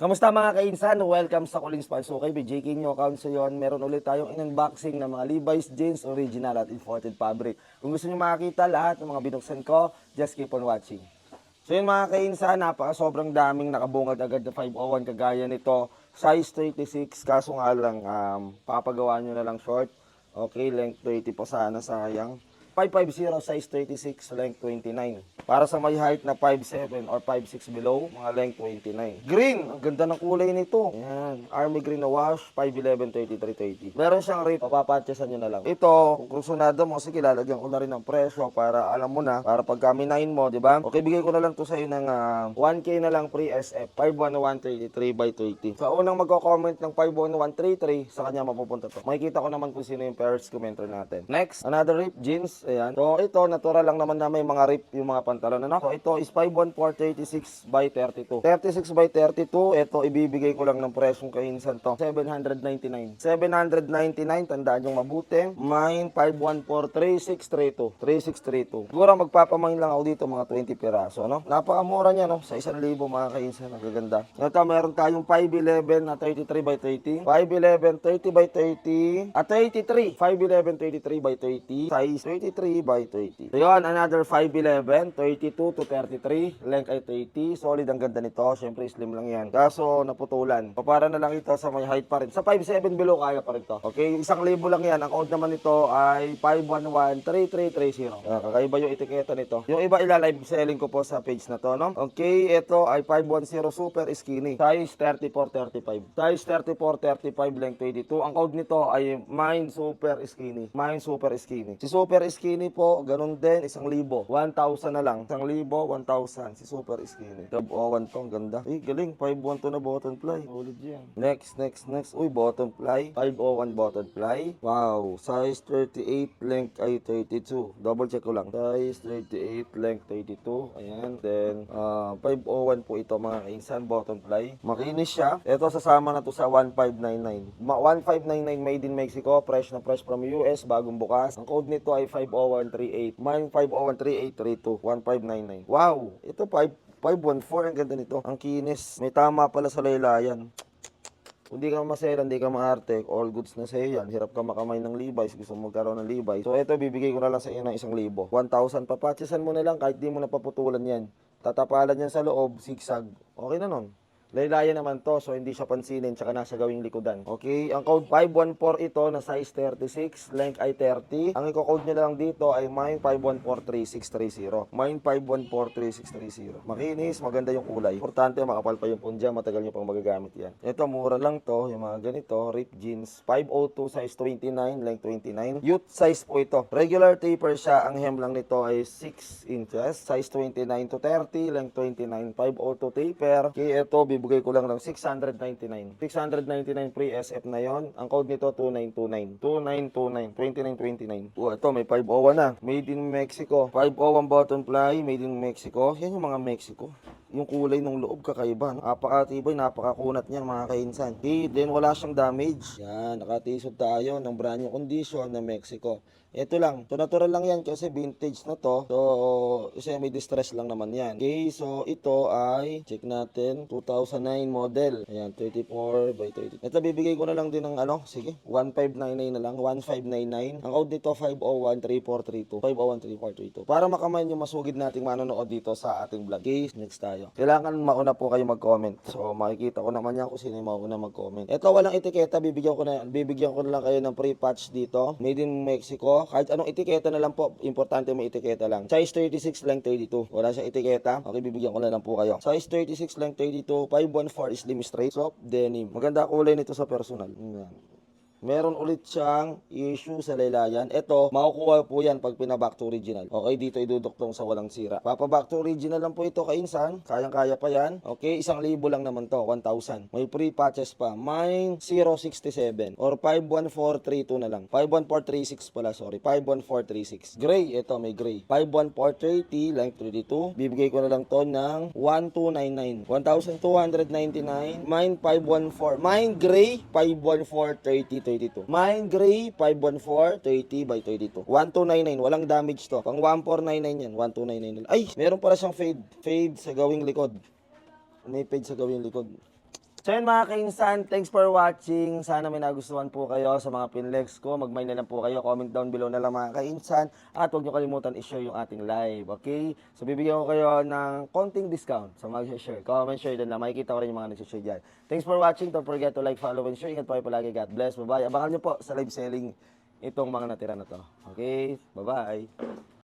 Kamusta mga kainsan? Welcome sa Collins Pansukay. BJK nyo account sa yon. Meron ulit tayong in-unboxing ng mga Levi's jeans original at imported fabric. Kung gusto nyo makakita lahat ng mga binuksan ko, just keep on watching. So yun mga kainsan, napaka sobrang daming nakabungad agad na 501 kagaya nito. Size 36, kaso nga lang, um, papagawa nyo na lang short. Okay, length 30 po sana, sayang. 550 size 36, length 29. Para sa may height na 5'7 or 5'6 below, mga length 29. Green, ang ganda ng kulay nito. Yan, army green na wash, 5'11, 33, 30. Meron siyang rate, papapatchesan nyo na lang. Ito, kung sunado mo, sige, lalagyan ko na rin ng presyo para alam mo na, para pag kaminain mo, di ba? Okay, bigay ko na lang to sa'yo ng ah, 1K na lang free SF, 51133 by 30. Sa unang magko-comment ng 51133, sa kanya mapupunta to. Makikita ko naman kung sino yung first commenter natin. Next, another rip jeans. Ayan. So, ito, natural lang naman na may mga rip yung mga pantalon. Ano? So, ito is 51436 by 32. 36 by 32, ito, ibibigay ko lang ng presyong kainsan to. 799. 799, tandaan yung mabuti. Mine 5143632. 3632. Siguro magpapamain lang ako dito mga 20 piraso. No? Napakamura niya, no? Sa 1,000 mga kainsan. Ang gaganda. Ito, meron tayong 511 na 33 by 30. 511 30 by 30. At 33. 511 33 by 30. Size 33 by 30. So yun, another 511 32 to 33. Length ay 30. Solid ang ganda nito. Siyempre slim lang yan. Kaso naputulan. Papara na lang ito sa may height pa rin. Sa 5'7 below kaya pa rin to. Okay, isang libo lang yan. Ang code naman nito ay 511-3330. Ah, kakaiba yung etiketa nito. Yung iba ilalive selling ko po sa page na to, no? Okay, ito ay 510 super skinny. Size 34-35. Size 34-35 length 22. Ang code nito ay Mind Super Skinny. Mind Super Skinny. Si Super Skinny skinny po, ganun din, isang libo. 1,000 na lang. Isang libo, 1,000. Si super skinny. Tab o, oh, to, ganda. Eh, galing. 512 na button fly. Ulit yan. Next, next, next. Uy, button fly. 501 button fly. Wow. Size 38, length ay 32. Double check ko lang. Size 38, length 32. Ayan. Then, ah, uh, 501 po ito mga kainsan. Button fly. Makinis siya. Ito, sasama na to sa 1599. 1599 made in Mexico. Fresh na fresh from US. Bagong bukas. Ang code nito ay 5 1500138, 150013832, 1599. Wow! Ito 5, 514, ang ganda nito. Ang kinis. May tama pala sa laylayan. Hindi ka masera, hindi ka maarte, all goods na sa'yo yan. Hirap ka makamay ng Levi's, gusto mo magkaroon ng Levi's. So ito, bibigay ko na lang sa iyo ng isang libo. 1,000 pa, patchesan mo na lang kahit di mo napaputulan yan. Tatapalan yan sa loob, zigzag. Okay na nun. Laylayan naman to, so hindi siya pansinin, tsaka nasa gawing likodan. Okay, ang code 514 ito na size 36, length ay 30. Ang i-code nyo lang dito ay mine 5143630. Mine 5143630. Makinis, maganda yung kulay. Importante, makapal pa yung punja, matagal nyo pang magagamit yan. Ito, mura lang to, yung mga ganito, rip jeans. 502 size 29, length 29. Youth size po ito. Regular taper siya, ang hem lang nito ay 6 inches. Size 29 to 30, length 29. 502 taper. Okay, ito, bibigay ko lang ng 699. 699 free SF na yon. Ang code nito 2929. 2929. 2929. Oh, ito may 501 na. Made in Mexico. 501 button fly, made in Mexico. Yan yung mga Mexico. Yung kulay ng loob kakaiba. Napakatibay, napakakunat niyan mga kainsan. Okay, then wala siyang damage. Yan, nakatisod tayo ng brand new condition ng Mexico. Ito lang, to natural lang yan kasi vintage na to. So, semi distress lang naman yan. Okay, so ito ay, check natin, 2009 model. Ayan, 34 by 30. Ito, bibigay ko na lang din ng ano, sige, 1599 na lang, 1599. Ang code nito, 5013432. 5013432. Para makamay yung masugid nating manonood dito sa ating vlog. Okay, next tayo. Kailangan mauna po kayo mag-comment. So, makikita ko naman yan kung sino yung mauna mag-comment. Ito, walang etiketa, bibigyan ko na, bibigyan ko na lang kayo ng free patch dito. Made in Mexico. Kahit anong etiketa na lang po, importante may etiketa lang. Size 36 lang 32. Wala siyang etiketa. Okay, bibigyan ko na lang po kayo. Size 36 lang 32, 514 slim straight soft denim. Maganda kulay nito sa personal. Yan. Meron ulit siyang issue sa laylayan. Ito, makukuha po yan pag pina-back to original. Okay, dito iduduktong sa walang sira. Papa-back to original lang po ito kainsan. Kayang-kaya pa yan. Okay, isang libo lang naman to, 1,000. May free patches pa. Mine 067 or 51432 na lang. 51436 pala, sorry. 51436. Gray, ito may gray. 51430, length 32. Bibigay ko na lang to ng 1299. 1,299. Mine 514. Mine gray 51430 32. Mine gray 514 30 by 32. 1299. Walang damage to. Pang 1499 yan. 1299. Ay, meron pala siyang fade. Fade sa gawing likod. May fade sa gawing likod. So yun mga kainsan, thanks for watching. Sana may nagustuhan po kayo sa mga pinlex ko. Mag-mind na lang po kayo. Comment down below na lang mga kainsan. At huwag nyo kalimutan i-share yung ating live. Okay? So bibigyan ko kayo ng konting discount sa mag-share. Comment, share din lang. Makikita ko rin yung mga nag-share dyan. Thanks for watching. Don't forget to like, follow, and share. Ingat po kayo palagi. God bless. Bye-bye. Abangan nyo po sa live selling itong mga natira na to. Okay? Bye-bye.